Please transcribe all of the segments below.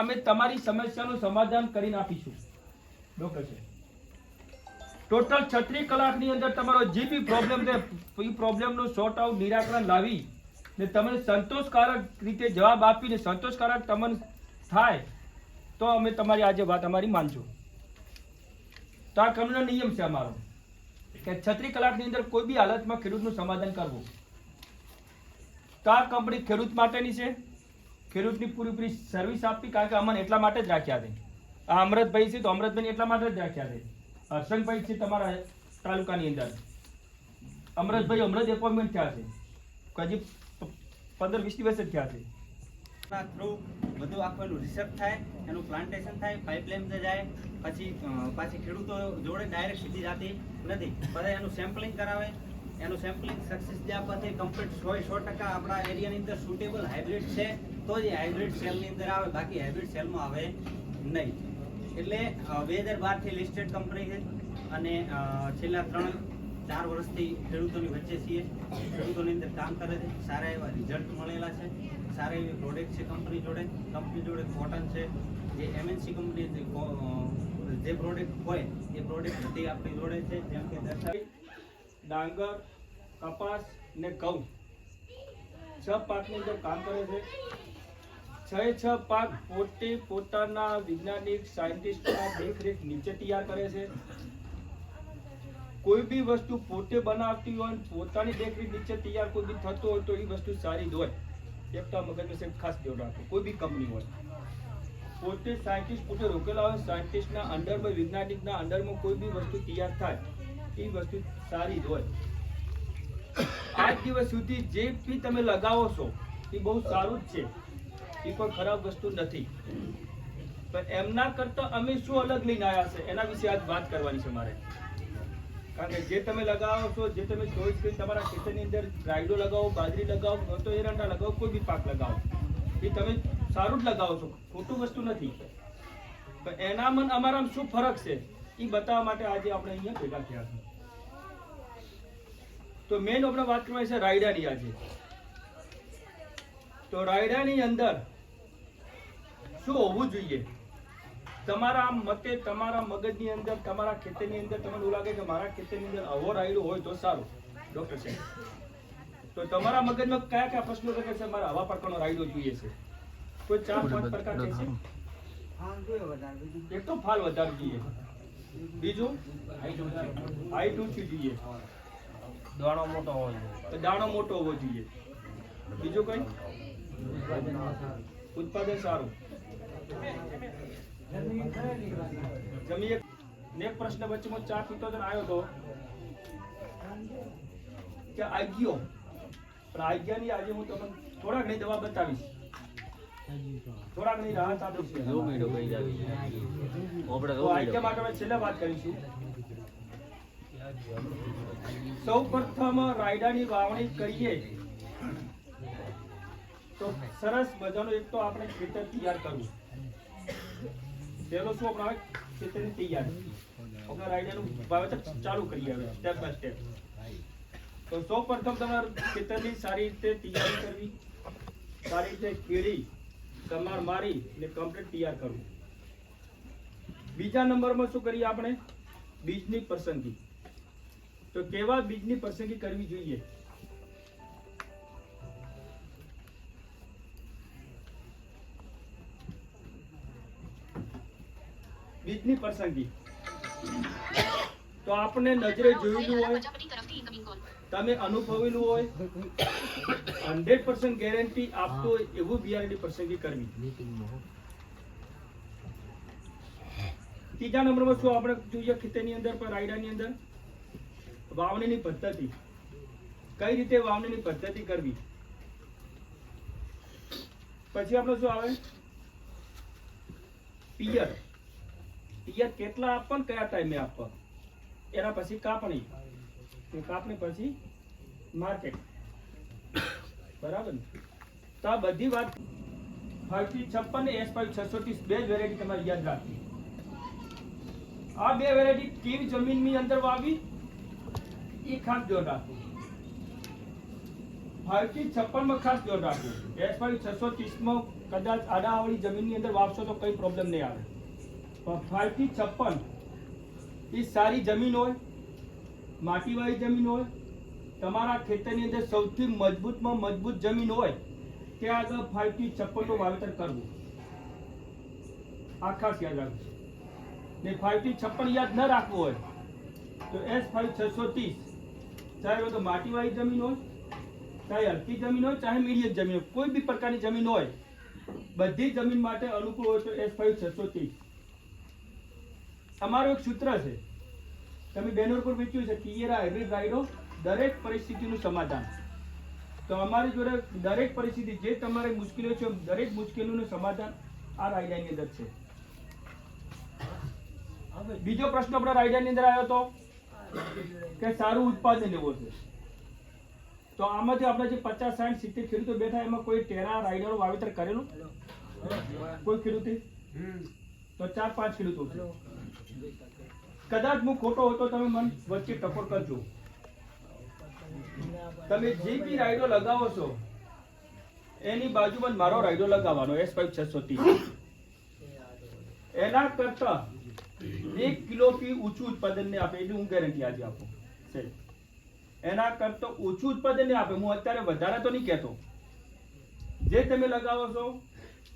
અમે તમારી સમસ્યાનું સમાધાન કરીને આપીશું ડોક્ટર છે ટોટલ છત્રીસ કલાકની અંદર તમારો જે બી પ્રોબ્લેમ છે, એ પ્રોબ્લેમનું સોર્ટ આઉટ નિરાકરણ લાવી ને તમને સંતોષકારક રીતે જવાબ આપીને સંતોષકારક તમને થાય, તો અમે તમારી આજે વાત અમારી માનજો તો આ કંપનીનો નિયમ છે અમારો, કે છત્રીસ કલાકની અંદર કોઈ બી હાલતમાં ખેડૂતનું સમાધાન કરવું. તો આ કંપની ખેડૂત માટેની છે. ખેડૂતની પૂરેપૂરી સર્વિસ આપવી કારણ કે અમને એટલા માટે જ રાખ્યા છે. આ અમૃતભાઈ છે તો અમૃતભાઈ એટલા માટે જ રાખ્યા છે. હર્ષંગભાઈ છે તમારા તાલુકાની અંદર. અમૃતભાઈ અમૃત એપોઇન્ટમેન્ટ થયા છે. હજી પંદર વીસ દિવસ જ થયા છે. ના થ્રુ બધું આખું એનું રિસર્ચ થાય, એનું પ્લાન્ટેશન થાય પાઇપલાઇન જાય, પછી પાછી ખેડૂતો જોડે ડાયરેક્ટ સીધી જાતી નથી. પછી એનું સેમ્પલિંગ કરાવે, એનું સેમ્પલિંગ સક્સેસ જે પછી કમ્પ્લીટ સો સો ટકા આપણા એરિયાની અંદર સુટેબલ હાઇબ્રિડ છે. તો જ હાઇબ્રિડ સેલની અંદર આવે, બાકી હાઇબ્રિડ સેલમાં આવે નહીં. એટલે બે હજાર બારથી લિસ્ટેડ કંપની છે અને છેલ્લા ત્રણ, ચાર વર્ષથી ખેડૂતોની વચ્ચે છીએ. ખેડૂતોની અંદર કામ કરે છે, સારા એવા રિઝલ્ટ મળેલા છે, સારા એવી પ્રોડક્ટ છે કંપની જોડે. કંપની જોડે કોટન છે, જે એમએનસી કંપની જે પ્રોડક્ટ હોય, એ પ્રોડક્ટ બધી આપણી જોડે છે, જેમ કે દર્શાવી. ડાંગર, કપાસ ને ઘઉં. છ પાકની અંદર કામ કરે છે. છ છ પાક પોતે પોતાના વૈજ્ઞાનિક, સાયન્ટિસ્ટના દેખરેખ તૈયાર કરે છે. કોઈ બી વસ્તુ પોતે બનાવતી હોય પોતાની દેખરેખ નીચે તૈયાર કોઈ બી થતો હોય તો એ વસ્તુ સારી હોય. એક તો આ મગજમાં સાહેબ ખાસ ધ્યાન રાખો. કોઈ બી કંપની હોય. પોતે સાયન્ટિસ્ટ પોતે રોકેલા હોય, સાયન્ટિસ્ટના અંડરમાં, વૈજ્ઞાનિકના અંડરમાં કોઈ બી વસ્તુ તૈયાર થાય, એ વસ્તુ સારી જ હોય. આજ દિવસ સુધી જે બી તમે લગાવો છો, એ બહુ સારું જ છે. એ કોઈ ખરાબ વસ્તુ નથી. પણ એમના કરતા અમે શું અલગ લઈને આવ્યા છે, એના વિશે આજ વાત કરવાની છે મારે. કારણ કે જે તમે લગાવો છો, જે તમે ચોઈસ કરી તમારા ખેતરની અંદર રાયડો લગાવો, બાજરી લગાવો તો એરંડા લગાવો, કોઈ બી પાક લગાવો, એ તમે સારું જ લગાવો છો, ખોટું વસ્તુ નથી. પણ એનામાં મન અમારામાં શું ફરક છે, એ બતાવવા માટે આજે આપણે અહીંયા ભેગા થયા છે તો મેન આપણે વાત કરવાની છે રાયડાની આજે. તો રાયડાની અંદર શું હોવું જોઈએ? તમારા મતે તમારા મગજની અંદર તમારા ખેતરની અંદર તમને એવું લાગે કે મારા ખેતરની અંદર અવોર રાયડો હોય તો સારું ડોક્ટર સાહેબ. તો તમારા મગજમાં કયા કયા પ્રશ્નો છે? મારા હવા પ્રકારનો રાયડો જોઈએ છે. કોઈ ચાર પાંચ પ્રકાર છે? એક તો ફાલ વધારે જોઈએ. બીજું? હાઈટ ઊંચી જોઈએ. દાણો મોટો હોવો જોઈએ. તો દાણો મોટો હોવો જોઈએ. બીજું કઈ? ઉત્પાદન સારું. જમી એક પ્રશ્ન વચ્ચે ચા પીતો હતો આવ્યો તો કે આજ્ઞો પણ આજ્ઞાની આજે હું તમને થોડાક નહીં દવા બતાવીશ. થોડાક નહીં રાહત આપીશ. આગ્યા માટે અમે છેલ્લે વાત કરીશું. સૌ પ્રથમ રાયડાની વાવણી કરીએ. તો સરસ મજાનું એક તો આપણે ખેતર તૈયાર કરવું. પેલો શું આપણે આવે? ખેતરની તૈયારી. આપણે રાયડાનું વાવેતર ચાલુ કરીએ હવે સ્ટેપ બાય સ્ટેપ તો સૌ પ્રથમ તમારે ખેતરની સારી રીતે તૈયારી કરવી, સારી રીતે કેળી તમાર મારી ને કમ્પ્લીટ તૈયાર કરવું. બીજા નંબરમાં શું કરીએ આપણે? બીજની પસંદગી. તો કેવા બીજની પસંદગી કરવી જોઈએ? બીજની પસંદગી. તો આપણે નજરે જોયેલું હોય, તમે અનુભવેલું હોય, હંડ્રેડ પર્સન્ટ ગેરંટી આપતો એવું બિયારણની પસંદગી કરવી. ત્રીજા નંબરમાં શું આપણે જોઈએ ખેતરની અંદર પણ રાયડાની અંદર? વાવણીની પદ્ધતિ. કઈ રીતે વાવણીની પદ્ધતિ કરવી? પછી આપણે શું આવે? પિયર. પિયર કેટલા આપવા કયા ટાઈમે આપવા એના પછી કાપણી. કાપણી પછી માર્કેટ. બરાબર ને? તો આ બધી વાત ફાઈવથી છપ્પન ને એસ ફાઈવ, છસો ત્રીસ, બે વેરાયટી તમારે યાદ રાખવી. આ બે વેરાયટી કેવી જમીનની અંદર વાવી? એ ખાસ ધ્યાન રાખવું. ફાઈવથી છપ્પનમાં ખાસ ધ્યાન રાખવું. એસ ફાઈવ, છસો ત્રીસમાં કદાચ આડાવાળી જમીનની અંદર વાવશો તો કઈ પ્રોબ્લેમ નહીં આવે. પણ ફાઈવથી છપ્પન. એ સારી જમીન હોય, માટીવાળી જમીન હોય, તમારા ખેતરની અંદર સૌથી મજબૂતમાં મજબૂત જમીન હોય, ત્યાં આગળ ફાઈવથી છપ્પનનું વાવેતર કરવું. આ ખાસ યાદ રાખવું ને ફાઈવથી છપ્પન યાદ ન રાખવું હોય, તો એસ ફાઈવ છસો ત્રીસ. ચાહે તો માટીવાળી જમીન હોય, ચાહે હલકી જમીન હોય, ચાહે મીડિયમ જમીન હોય, કોઈ બી પ્રકારની જમીન હોય, બધી જમીન માટે અનુકૂળ હોય તો એસ ફાઈવ છસો ત્રીસ. અમારું એક સૂત્ર છે. તમે બેનર પર વેચ્યું છે કિયેરા હાઇબ્રિડ રાઈડો દરેક પરિસ્થિતિનું સમાધાન. તો અમારી જોડે દરેક પરિસ્થિતિ જે તમારે મુશ્કેલીઓ છે દરેક મુશ્કેલીનું સમાધાન આ રાયડાની અંદર છે. બીજો પ્રશ્ન આપણા રાયડાની અંદર આવ્યો હતો કે સારું ઉત્પાદન લેવો છે. તો આમાંથી આપણે જે પચાસ સાઠ સિત્તેર ખેડૂતો બેઠા એમાં કોઈ ટેરા રાયડાનું વાવેતર કરેલું? કોઈ ખેડૂતે? તો ચાર પાંચ ખેડૂતો કદાચ હું ખોટો હોય તમે મન વચ્ચે ટકોર કરજો. તમે જે બી રાયડો લગાવો છો, એની બાજુમાં મારો રાયડો લગાવવાનો, એસ ફાઈવ છસો ત્રીસ એના કરતા એક કિલો થી ઊંચું ઉત્પાદન ને આપે, એની હું ગેરંટી આજે આપું. એના કરતા ઓછું ઉત્પાદન ને આપે, હું અત્યારે વધારે તો નહીં કહેતો. જે તમે લગાવો છો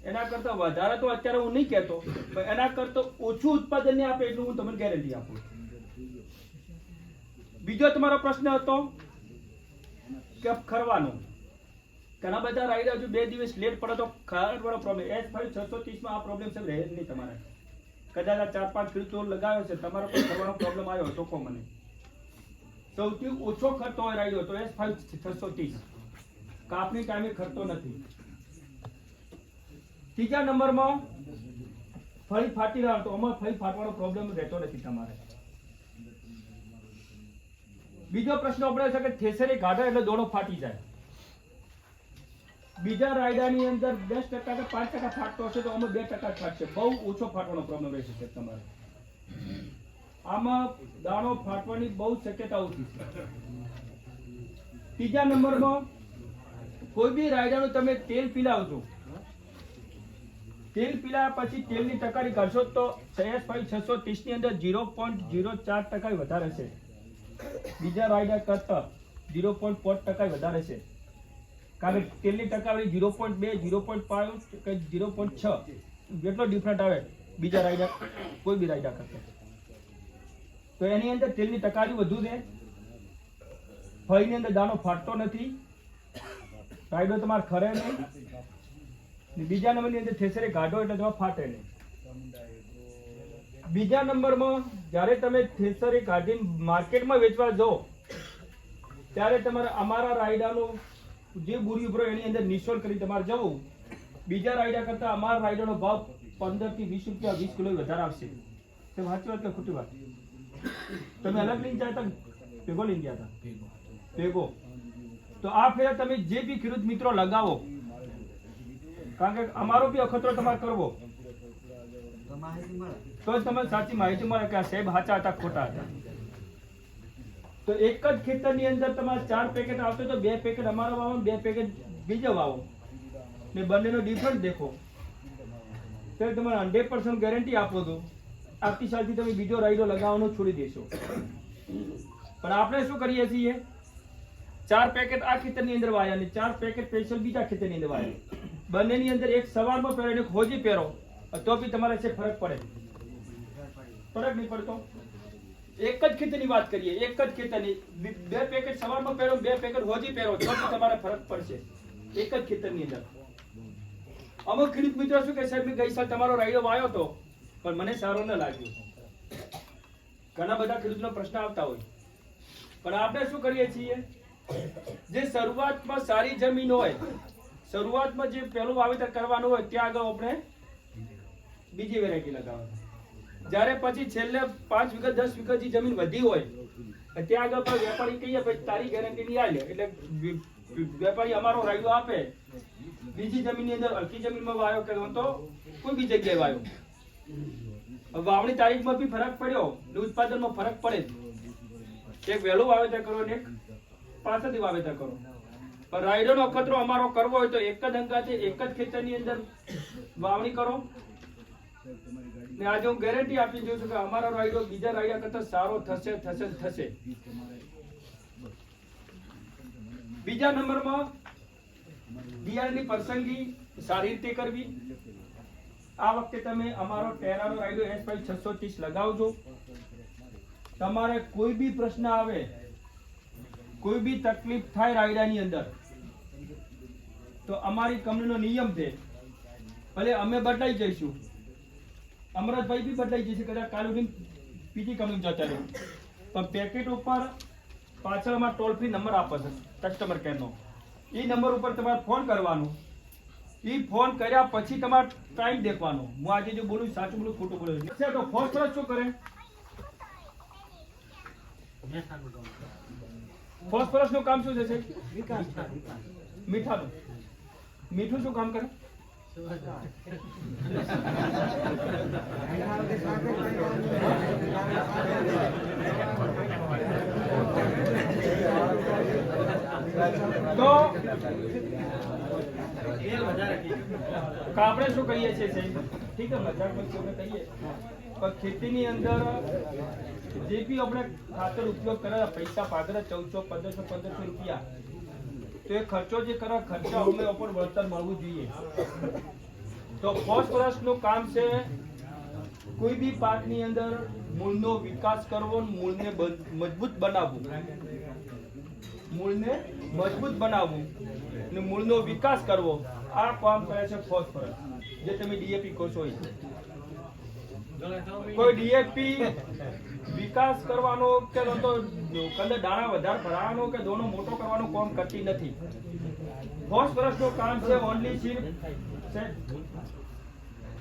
એના કરતા વધારે તો અત્યારે હું નહીં કહેતો, પણ એના કરતા ઓછું ઉત્પાદન ને આપે એટલું હું તમને ગેરંટી આપું બીજો તમારો પ્રશ્ન હતો કે ખરવાનો. ઘણા બધા રાઈડર હજુ બે દિવસ લેટ પડે તો ખરવાનો પ્રોબ્લેમ એસ ફાઈવ છસો ત્રીસમાં આ પ્રોબ્લેમ સાહેબ રહે નહીં તમારે. કદાચ આ ચાર પાંચ ખેડૂતો લગાવ્યો છે, તમારો કોઈ ખરવાનો પ્રોબ્લેમ આવ્યો તો કહો મને સૌથી ઓછો ખર્ચો હોય રાઈડો તો એસ ફાઈવ છસો ત્રીસ કાપની ટાઈમે ખર્ચો નથી. ત્રીજા નંબરમાં ફળી ફાટી રહ્યો તો અમારે ફળી ફાટવાનો પ્રોબ્લેમ રહેતો નથી તમારે. બીજો પ્રશ્ન આપણે છે કે થેસરે ગાઢા એટલે દોડો ફાટી જાય. બીજા રાયડાની અંદર દસ ટકા કે પાંચ ટકા ફાટતો હશે તો અમે બે ટકા ફાટશે. બહુ ઓછો ફાટવાનો પ્રોબ્લેમ રહેશે સાહેબ તમારે. આમાં દાણો ફાટવાની બહુ શક્યતા ઓછી છે. ત્રીજા નંબરમાં કોઈ બી રાયડાનું તમે તેલ પીલાવજો. તેલ પીલાયા પછી તેલની ટકારી કરશો તો સયાસ ફાઈવ છસો ત્રીસની અંદર ઝીરો પોઈન્ટ ઝીરો ચાર ટકા વધારે છે. બીજા રાયડા કરતા ઝીરો પોઈન્ટ પાંચ ટકા વધારે છે. કારણ કે તેલની ટકાવારી ઝીરો પોઈન્ટ બે ઝીરો પોઈન્ટ પાંચ કે ઝીરો પોઈન્ટ છ જેટલો ડિફરન્ટ આવે બીજા રાયડા કોઈ બી રાયડા કરતા. તો એની અંદર તેલની ટકાવારી વધુ છે. ફળીની અંદર દાણો ફાટતો નથી. રાયડો તમારે ખરે નહીં. બીજા નંબરની અંદર થેસરે ગાઢો એટલે તમારે ફાટે નહીં. બીજા નંબરમાં જ્યારે તમે થેસરે કાઢીને માર્કેટમાં વેચવા જાઓ ત્યારે તમારે અમારા રાયડાનો જે બુરી ઉભરો એની અંદર નિઃશુલ્ક કરી તમારે જવું. બીજા રાયડા કરતા અમારા રાયડાનો ભાવ પંદરથી વીસ રૂપિયા વીસ કિલો વધારે આવશે. તે સાચી વાત કે ખોટી વાત? તમે અલગ લઈને હતા ભેગો લઈને ગયા હતા. ભેગો. તો આ ફેરા તમે જે બી ખેડૂત મિત્રો લગાવો કારણ કે અમારો બી અખતરો તમારે કરવો. તો જ સાચી માહિતી મળે કે આ સાહેબ સાચા હતા, ખોટા હતા. તો એક જ ખેતરની અંદર તમારે ચાર પેકેટ આવતો તો બે પેકેટ અમારો વાવો બે પેકેટ બીજો વાવો. ને બંનેનો ડિફરન્સ દેખો. તો તમારે હંડ્રેડ પર્સન્ટ ગેરંટી આપો તો. આવતી સાલથી તમે બીજો રાઈડો લગાવવાનો છોડી દેશો. પણ આપણે શું કરીએ છીએ? ચાર પેકેટ આ ખેતરની અંદર વાયા અને ચાર પેકેટ સ્પેશિયલ બીજા ખેતરની અંદર વાયા. બંનેની અંદર એક સવારમાં પહેરો એક હોજી પહેરો. તો બી તમારે છે, ફરક પડે. ફરક નહીં પડતો. એક જ ખેતરની વાત કરીએ, એક જ ખેતરની. બે પેકેટ સવારમાં પહેરો બે પેકેટ હોજી પહેરો, તો બી તમારે ફરક પડશે. એક જ ખેતરની અંદર. અમુક ખેડૂત મિત્રો શું કે સાહેબ ગઈ સાલ તમારો રાયડો વાયો હતો પણ મને સારો ન લાગ્યો. ઘણા બધા ખેડૂતનો પ્રશ્ન આવતા હોય. પણ આપણે શું કરીએ છીએ? જે શરૂઆતમાં સારી જમીન હોય શરૂઆતમાં જે પહેલું વાવેતર કરવાનું હોય, ત્યાં આગળ આપણે બીજી વેરાયટી લગાવવાની. જ્યારે પછી છેલ્લે પાંચ વીઘા, દસ વીઘા જે જમીન વધી હોય ત્યાં આગળ વેપારી કહીએ, ભાઈ, તારી ગેરંટી નહીં આલે. એટલે વેપારી અમારો રાયડો આપે. બીજી જમીનની અંદર હલકી જમીનમાં વાયો કર્યો તો કોઈ બી જગ્યાએ વાયો વાવણી તારીખમાં બી ફરક પડ્યો. ને ઉત્પાદનમાં ફરક પડે. એક વહેલું વાવેતર કરો ને એક પાછળથી વાવેતર કરો. પણ રાયડોનો અખતરો અમારો કરવો હોય તો એક જ અંગાથી એક જ ખેતરની અંદર વાવણી કરો. ને આજે હું ગેરંટી આપી દઉં છું કે અમારો રાયડો બીજા રાયડા કરતા સારો થશે થશે થશે. બીજા નંબરમાં બિયારણની પસંદગી સારી રીતે કરવી. આ વખતે તમે અમારો ટેરાનો રાયડો એસ ફાઈવ છસો ત્રીસ લગાવજો. તમારે કોઈ બી પ્રશ્ન આવે, કોઈ બી તકલીફ થાય રાયડાની અંદર તો અમારી કંપનીનો નિયમ છે. ભલે અમે બદલાઈ જઈશું. અમરતભાઈ બી બદલાઈ જશે, કદાચ કાલ ઉઠીને બીજી કંપની જતા રહે. પણ પેકેટ ઉપર પાછળમાં ટોલ ફ્રી નંબર આપે કસ્ટમર કેરનો એ નંબર ઉપર તમારે ફોન કરવાનો. એ ફોન કર્યા પછી તમારે ટાઈમ દેખવાનો. હું આજે જો બોલું સાચું બોલું, ખોટું બોલું છે. તો ફોસ્ફરસ શું કરે? ફોસ્ફરસનું કામ શું છે મીઠાનું. મીઠું શું કામ કરે? તો આપણે શું કહીએ છીએ ઠીક મજાક આપણે કહીએ પણ ખેતીની અંદર જે બી આપણે ખાતર ઉપયોગ કરે પૈસા પાગરે ચૌદસો, પંદરસો પંદરસો રૂપિયા તો ખર્ચો જે કરે, ખર્ચા અમે ઉપર વળતર મળવું જોઈએ. તો ફર્સ્ટ વર્ષનું કામ છે, કોઈ બી પાકની અંદર મૂળનો વિકાસ કરવો મૂળને મજબૂત બનાવવું. મૂળને મજબૂત બનાવવું ને મૂળનો વિકાસ કરવો. આ કામ કરે છે ફોસ્ફરસ જે તમે ડીએપી કહો છો એ. કોઈ ડીએપી વિકાસ કરવાનો કે તો કંદર દાણા વધારે ભરાવાનો કે દોનો મોટો કરવાનો કામ કરતી નથી. ફોસ્ફરસનું કામ છે ઓનલી સિર્ફ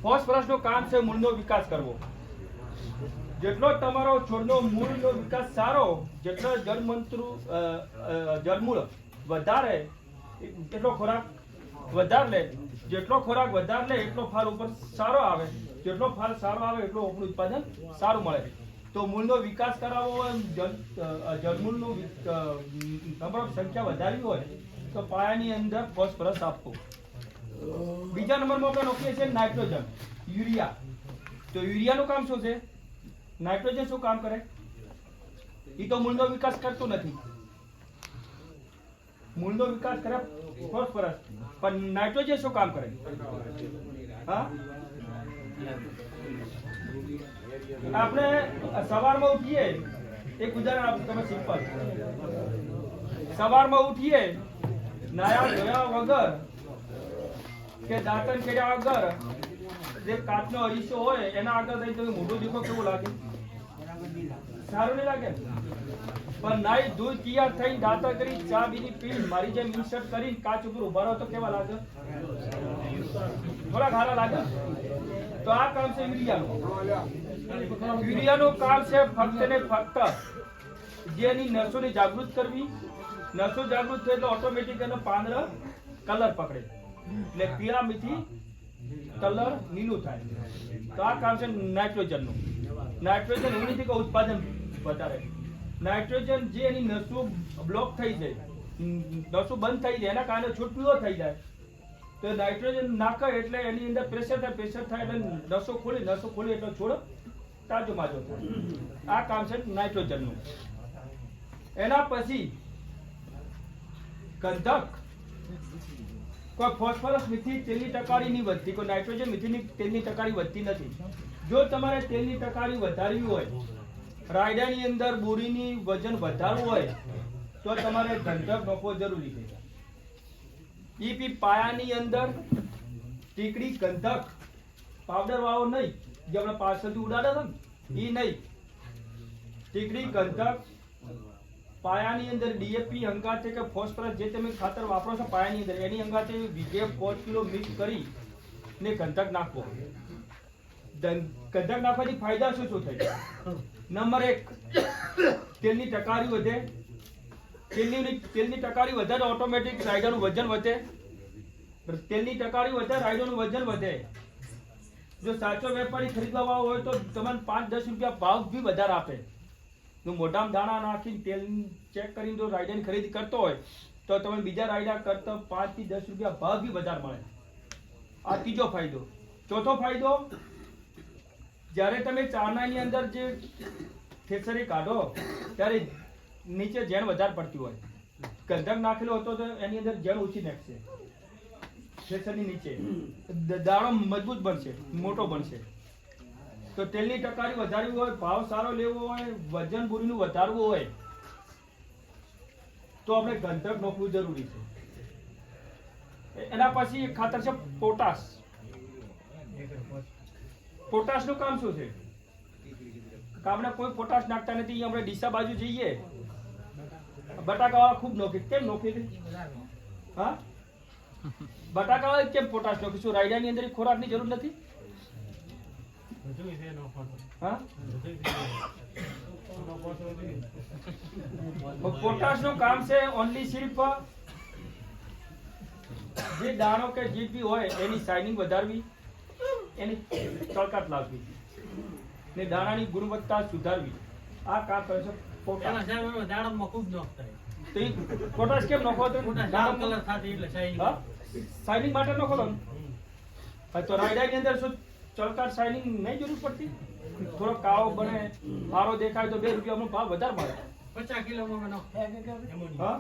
ફોસ્ફરસનું કામ છે મૂળનો વિકાસ કરવો. જેટલો તમારો છોડનો મૂળનો વિકાસ સારો, જેટલો જળમંત્રુ જળમૂળ વધારે, એટલો ખોરાક વધારે લે. જેટલો ખોરાક વધારે લે, એટલો ફાર ઉપર સારો આવે. જેટલો ફળ સારો આવે, એટલું આપણું ઉત્પાદન સારું મળે. તો મૂળનો વિકાસ કરાવવો હોય જળમૂળનું નંબર સંખ્યા વધારવી હોય, તો પાયાની અંદર ફોસ્ફરસ આપવો. બીજા નંબરમાં આપણે નોખીએ છીએ નાઇટ્રોજન, યુરિયા. તો યુરિયાનું કામ શું છે? નાઇટ્રોજન શું કામ કરે? એ તો મૂળનો વિકાસ કરતું નથી. મૂળનો વિકાસ કરે ફોસ્ફરસ. પણ નાઇટ્રોજન શું કામ કરે? હા? આપણે સવારમાં ઉઠીએ એક ઉદાહરણ આપું તમે સિમ્પલ. સવારમાં ઉઠીએ, નાયા ધોયા વગર કે દાંતન કર્યા વગર જે કાચનો અરીસો હોય, એના આગળ થઈ તો મોઢું દેખો કેવું લાગે? સારું નહીં લાગે? પણ નાઈ દૂધ તૈયાર થઈ દાંતણ કરી, ચા બીજી પી, મારી જેમ ઇન્સર્ટ કરી કાચ ઉપર ઊભા રહો તો કેવા લાગે? થોડા ખારા લાગે? તો આ કામ છે યુરિયાનું યુરિયાનું કામ છે ફક્ત ને ફક્ત જેની નસોને જાગૃત કરવી. નસો જાગૃત થાય તો ઓટોમેટિક એનો પાંદડો કલર પકડે. એટલે પીળા મીઠી કલર નીલું થાય. તો આ કામ છે નાઇટ્રોજનનું. નાઇટ્રોજન એવું નથી કે ઉત્પાદન વધારે. નાઇટ્રોજન જે એની નસો બ્લોક થઈ જાય, નસો બંધ થઈ જાય, એના કારણે છોડ થઈ જાય. તો નાઇટ્રોજન નાખે એટલે એની અંદર પ્રેશર થાય પ્રેશર થાય એટલે નસો ખોલી નસો ખોલી એટલે છોડ, તાજો માજો આ કામ છે નાઇટ્રોજનનું એના પછી ગંધક. કોઈ ફોસ્ફરસ મીથી તેલની ટકાળી નહીં વધતી, કોઈ નાઇટ્રોજન મીથીની તેલની ટકારી વધતી નથી. જો તમારે તેલની ટકારી વધારવી હોય, રાયડાની અંદર, બોરીની વજન વધારવું હોય, તો તમારે ગંધક નફો જરૂરી છે. બી પાયાની અંદર ટીકડી ગંધક પાવડર વાળો નહીં, જે આપણે પાછળથી ઉડાડે છે ને, ઈ નહીં. ટીકડી ગંધક પાયાની અંદર ડીએપી, હંગાતે કે ફોસ્ફરસ જે તમે ખાતર વાપરો છો પાયાની અંદર, એની હંગાતે વીઘે પાંચ કિલો મિક્સ કરી ને ગંધક નાખવો. દં- ગંધક નાખવાથી ફાયદા શું શું થાય? નંબર એક, તેલની ટકારી વધે તેલની તેલની ટકારી વધે તો ઓટોમેટિક રાયડાનું વજન વધે. તેલની ટકારી વધે રાયડાનું વજન વધે. જો સાચો વેપારી ખરીદવા હોય તો તમને પાંચ દસ રૂપિયા ભાવ બી વધારે આપે. જો મોઢામાં દાણા નાખીને તેલ ચેક કરીને જો રાયડાની ખરીદી કરતો હોય, તો તમે બીજા રાયડા કરતા પાંચથી દસ રૂપિયા ભાવ બી વધારે મળે. આ ત્રીજો ફાયદો. ચોથો ફાયદો, જ્યારે તમે ચાનાની અંદર જે ખેસરી કાઢો, ત્યારે નીચે ઝેણ વધારે પડતી હોય. ગંધક નાખેલો હતો તો એની અંદર ઝેણ ઓછી નાખશે. ખેસરની નીચે. દાણો મજબૂત બનશે, મોટો બનશે. તો તેલની ટકારી વધારવી હોય, ભાવ સારો લેવો હોય, વજન બુરીનું વધારવું હોય, તો આપણે ગંધક નોખવું જરૂરી છે. એના પછી ખાતર છે પોટાશ. પોટાશનું કામ શું છે? આપણે કોઈ પોટાશ નાખતા નથી આપણે ડીસા બાજુ જઈએ બટાકાવાળા ખૂબ નોખી કેમ નોખી છે હા બટાકાવાળા કેમ પોટાશ નોખી શું રાયડાની અંદર ઈ ખોરાકની જરૂર નથી હા પોટાશનું કામ છે ઓનલી સિર્ફ જે દાણો કે જે બી હોય એની શાઇનિંગ વધારવી એની ચળકાટ લાવવી ને દાણાની ગુણવત્તા સુધારવી આ કામ કરે છે પોટાશ તો ઈ પોટાશ કેમ નાખો તો એટલે શાઇનિંગ માટે નાખો તો? તો રાયડાની અંદર શું ચળકાટ શાઇનિંગ નહીં જરૂર પડતી? થોડો કાળો બને મારો દેખાય તો બે રૂપિયાનો ભાવ વધારે મળે. હા?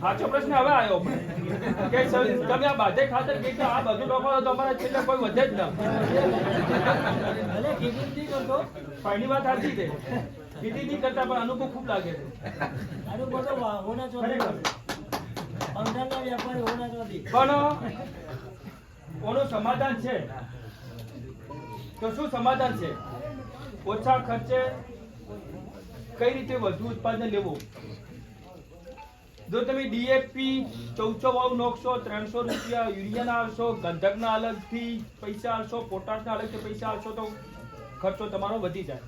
સાચો પ્રશ્ન હવે આવ્યો કે તમે આ બાધે ખાતર કે આ બધું તો અમારા છેલ્લે કોઈ વધે જ ના. ફાઈની વાત સાચી છે. ખેતી નહીં કરતા પણ અનુભવ ખૂબ લાગે છે. ખરેખર. પણ ઓનું સમાધાન છે. તો શું સમાધાન છે? ઓછા ખર્ચે કઈ રીતે વધુ ઉત્પાદન લેવું? જો તમે ડીએપી ચૌદસો વાવ નોખશો, ત્રણસો રૂપિયા યુરિયાના આવશો ગંધકના અલગથી પૈસા આવશો પોટાશના અલગથી પૈસા આવશો તો ખર્ચો તમારો વધી જાય.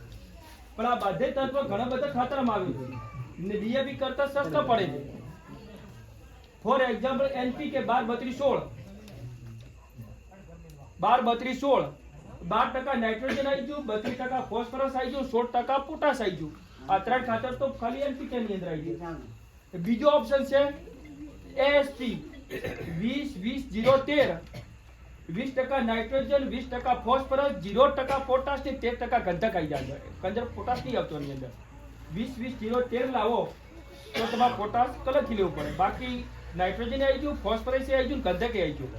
પણ આ બધે તત્વ ઘણા બધા ખાતરમાં આવ્યું છે. ને ડીએપી કરતા સસ્તા પડે છે. ફોર એક્ઝામ્પલ એનપીકે બાર બત્રીસ સોળ. બાર બત્રીસ સોળ. બાર ટકા નાઇટ્રોજન આવી ગયું, બત્રીસ ટકા ફોસ્ફરસ આવી ગયું, સોળ ટકા પોટાશ આવી ગયું. આ ત્રણ ખાતર તો ખાલી એનપીકે ની અંદર આવી ગયું. બીજો ઓપ્શન છે એએસપી વીસ વીસ, જીરો, તેર. વીસ ટકા નાઇટ્રોજન વીસ ટકા ફોસ્ફરસ જીરો ટકા પોટાશ ને તેર ટકા ગંધક આવી જાય કંદર પોટાશ નહીં આવતો એની અંદર. વીસ વીસ, જીરો, તેર લાવો, તો તમારે પોટાશ કલરથી લેવું પડે. બાકી નાઇટ્રોજન આવી ગયું ફોસ્ફરસ આવી ગયું, ગંધક આવી ગયું.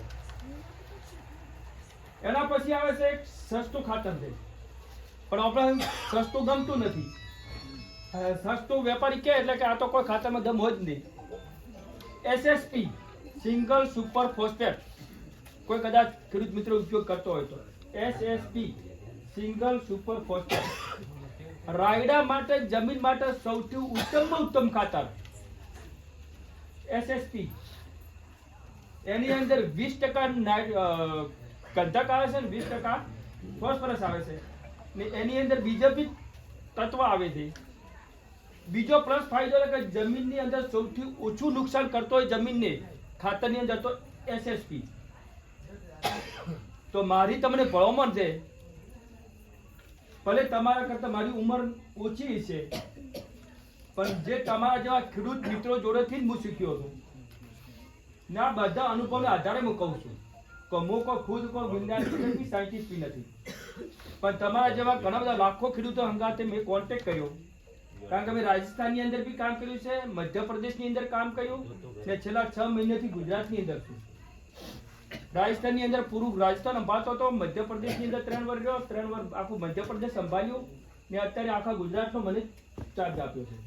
એના પછી આવે છે એક સસ્તું ખાતર છે. પણ આપણે સસ્તું ગમતું નથી. સસ્તું વેપારી કે એટલે કે આ તો કોઈ ખાતરમાં હોય જ નહીં. એસએસપી સિંગલ સુપર ફોસ્ફેટ કોઈ કદાચ ખેડૂત મિત્ર ઉપયોગ કરતો હોય તો. એસએસપી સિંગલ સુપર ફોસ્ફેટ રાયડા માટે, જમીન માટે સૌથી ઉત્તમમાં ઉત્તમ ખાતર. એસએસપી એની અંદર વીસ ટકા ગંધક આવે છે ને વીસ ટકા ફોસ્ફરસ આવે છે. ને એની અંદર બીજા બી તત્વ આવે છે. બીજો પ્લસ ફાયદો કે જમીનની અંદર સૌથી ઓછું નુકસાન કરતો હોય જમીનને, ખાતરની અંદર તો એસએસપી તો મારી તમને ભલામણ છે, ભલે તમારા કરતા મારી ઉંમર ઓછી છે, પણ જે તમારા જેવા ખેડૂત મિત્રો જોડેથી જ હું શીખ્યો છું. ને બધા અનુભવના આધારે હું કહું છું. કે હું કોઈ ખુદ કોઈ વિજ્ઞાની નથી સાયન્ટિસ્ટ નથી. પણ તમારા જેવા ઘણા બધા લાખો ખેડૂતો હંગાતે મેં કોન્ટેક્ટ કર્યો. કારણ કે મેં રાજસ્થાનની અંદર બી કામ કર્યું છે, મધ્યપ્રદેશની અંદર કામ કર્યું. ને છેલ્લા છ મહિનાથી ગુજરાતની અંદર છું. રાજસ્થાનની અંદર પૂરું રાજસ્થાન સંભાળતો હતો, મધ્યપ્રદેશની અંદર ત્રણ વર્ષ ત્રણ વર્ષ આખું મધ્યપ્રદેશ સંભાળ્યું. ને અત્યારે આખા ગુજરાતનો મને ચાર્જ આપ્યો છે.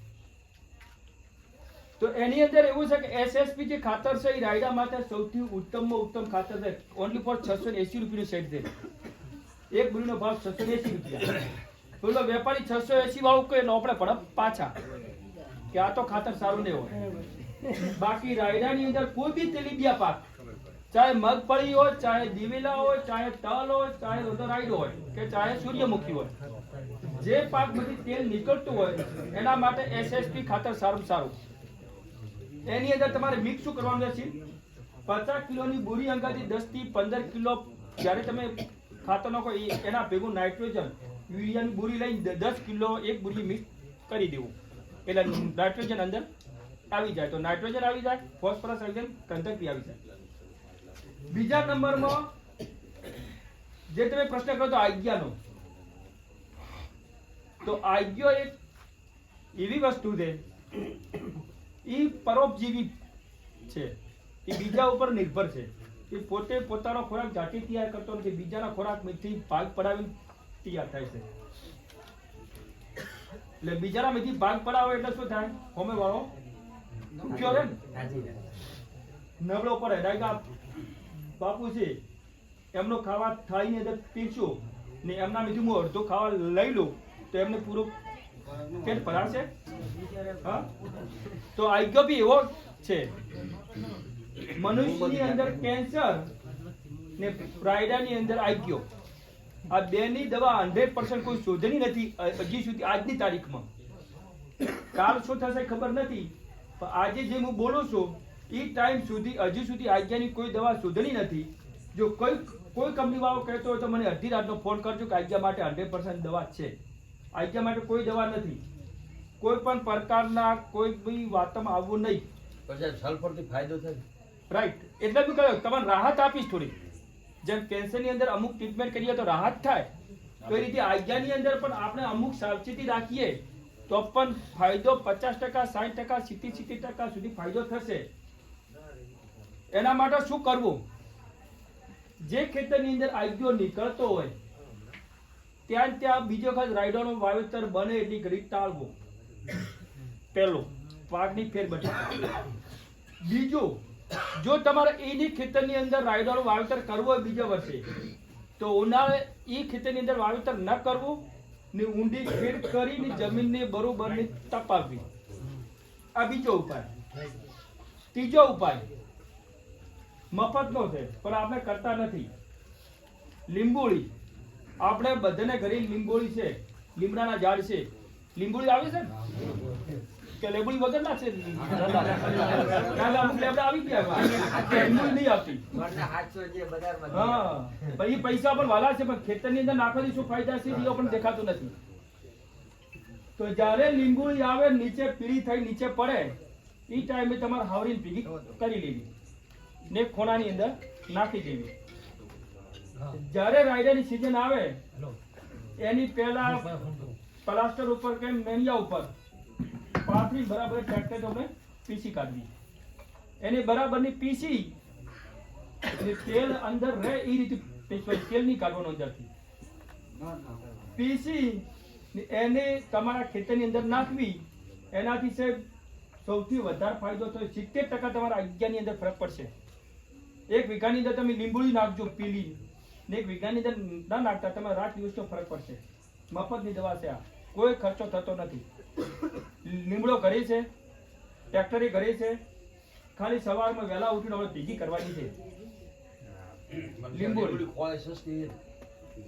તો એની અંદર એવું છે કે એસએસપી જે ખાતર છે એ રાયડા માટે સૌથી ઉત્તમમાં ઉત્તમ ખાતર છે. ઓનલી ફોર છસો એસી રૂપિયાનું સેટ છે. એક ગુણીનો ભાવ છસો એસી રૂપિયા. પેલો વેપારી છસો એસી વાળું કહે એટલે આપણે પડે પાછા. કે આ તો ખાતર સારું નહીં હોય. બાકી રાયડાની અંદર કોઈ બી તેલીબિયા પાક, ચાહે મગફળી હોય, ચાહે દિવેલા હોય, ચાહે તલ હોય, ચાહે રાયડો હોય, કે ચાહે સૂર્યમુખી હોય, જે પાકમાંથી તેલ નીકળતું હોય, એના માટે એસએસપી ખાતર સારું સારું. એની અંદર તમારે મિક્સ શું કરવાનું રહેશે? પચાસ કિલોની બોરી અંગાથી દસથી પંદર કિલો જ્યારે તમે ખાતર નાખો એના ભેગું નાઇટ્રોજન યુરિયાની બોરી લઈને દસ કિલો એક બોરી મિક્સ કરી દેવું. એટલે નાઇટ્રોજન અંદર આવી જાય. તો નાઇટ્રોજન આવી જાય ફોસ્ફરસ આવી જાય બી આવી જાય. બીજા નંબરમાં જે તમે પ્રશ્ન કરો તો આજ્ઞાનો તો આજ્ઞો એક એવી વસ્તુ છે એ પરોપજીવી છે. એ બીજા ઉપર નિર્ભર છે. એ પોતે પોતાનો ખોરાક જાતે તૈયાર કરતો નથી. બીજાના ખોરાકમાંથી ભાગ પડાવી તૈયાર થાય છે. એટલે બીજાના માંથી ભાગ પડાવે એટલે શું થાય? હોમે વાળો ભૂખ્યો રહે નબળો પડે ડાયગા બાપુ છે, એમનો ખાવા થાળીની અંદર પીરશું ને એમના મીઠું હું અડધો ખાવા લઈ લઉં તો એમને પૂરો પેટ ભરાશે? હા? તો આઈગ્યો બી એવો છે. મનુષ્યની અંદર કેન્સર ને પ્રાયડાની અંદર આઈગ્યો આ બેની દવા હંડ્રેડ પર્સન્ટ કોઈ શોધની નથી હજી સુધી આજની તારીખમાં. કાલ શું થશે ખબર નથી પણ આજે જે હું બોલું છું એ ટાઈમ સુધી હજી સુધી આજ્ઞાની કોઈ દવા શોધની નથી. જો કોઈ કોઈ કંપની વાળો કહેતો હોય તો મને અડધી રાતનો ફોન કરજો કે આજ્ઞા માટે હંડ્રેડ પર્સન્ટ દવા છે. આજ્ઞા માટે કોઈ દવા નથી. કોઈ પણ પ્રકારના કોઈ બી વાતમાં આવવું નહીં. પછી સલ્ફરથી ફાયદો થાય. રાઈટ એટલે બી કહ્યું તમને રાહત આપીશ થોડી. જેમ કેન્સરની અંદર અમુક ટ્રીટમેન્ટ કરીએ તો રાહત થાય. તો એ રીતે આજ્ઞાની અંદર પણ આપણે અમુક સાવચેતી રાખીએ તો પણ ફાયદો પચાસ ટકા સાઠ ટકા સિત્તેર સિત્તેર ટકા સુધી ફાયદો થશે. એના માટે શું કરવું? જે ખેતરની અંદર આજ્ઞો નીકળતો હોય ત્યાં ત્યાં બીજો ખાસ રાયડોનું વાવેતર બને એટલી ઘડી ટાળવું. પહેલું પાકની ફેરબદલી બીજું, જો તમારે એની ખેતરની અંદર રાયડોનું વાવેતર કરવું હોય બીજા વર્ષે, તો ઉનાળે એ ખેતરની અંદર વાવેતર ન કરવું ને ઊંડી ખેડ કરીને જમીનને બરોબરની તપાવવી. આ બીજો ઉપાય. ત્રીજો ઉપાય. મફતનો છે, પણ આપણે કરતા નથી. લીંબોળી. આપણે બધાને ઘરે લીંબોળી છે, લીમડાના ઝાડ છે. લીંબોળી આવે છે કે લેબલ વગર ના છે કાલે અમુક લેબડા આવી ગયા. હવે. નહીં આવતી. હા પણ એ પૈસા પણ વાલા છે પણ ખેતરની અંદર નાખવાથી શું ફાયદા છે એ પણ દેખાતું નથી. તો જ્યારે લીંબુડી આવે નીચે પીળી થઈ નીચે પડે એ ટાઈમે તમારે હાવરીને ભીગી કરી લેવી. ને ખોણાની અંદર નાખી દેવી. જ્યારે રાયડાની સિઝન આવે એની પહેલા પ્લાસ્ટર ઉપર કે મેનિયા ઉપર પાથરી બરાબર ટ્રેક્ટર આપણે પીસી કાઢવી. એને બરાબરની પીસી એટલે તેલ અંદર રહે એ રીતે પીસવાય તેલ નહીં કાઢવાનું અંદરથી. પીસી એને તમારા ખેતરની અંદર નાખવી. એનાથી સાહેબ સૌથી વધારે ફાયદો થયો સિત્તેર ટકા તમારા અગિયારની અંદર ફરક પડશે. એક વીઘાની અંદર તમે લીંબુડી નાખજો પીલી. ને એક વીઘાની અંદર ના નાખતા તમે રાત દિવસનો ફરક પડશે. મફતની દવા છે આ. કોઈ ખર્ચો થતો નથી. લીમડો ઘરે છે ટ્રેક્ટરે ઘરે છે ખાલી સવારમાં વહેલા ઉઠીને હવે ભેગી કરવાની છે. લીંબોળી. ખોળે સસ્તી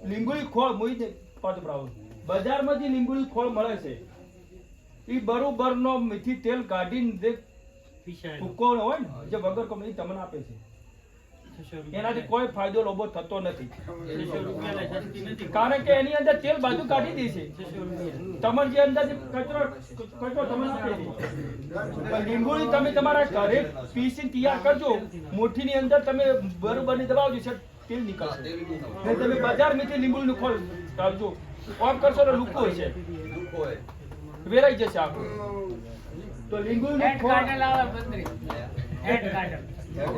લીંબુડી ખોળ મોઈ દે પાંચ બ્રાઉન. બજારમાં જે લીંબુડી ખોળ મળે છે. એ બરોબરનો મીઠી તેલ કાઢીને જે ભૂકો હોય ને જે વગર કંપની તમને આપે છે. એનાથી કોઈ ફાયદો લોભો થતો નથી. કારણ કે એની અંદર તેલ બાજુ કાઢી દે છે. તમારે જે અંદર કચરો કચરો તમે લીંબુડી તમે તમારા ઘરે પીસી તૈયાર કરજો. મુઠ્ઠીની અંદર તમે બરોબરની દબાવજો છે તેલ નીકળશે. ને તમે બજારમાંથી લીંબુડીનું ખોલ કાઢજો ઓફ કરશો તો લુકો છે. વેરાઈ જશે આખું. તો લીંબુડીનું ખોળ હા હેડ લીધા એક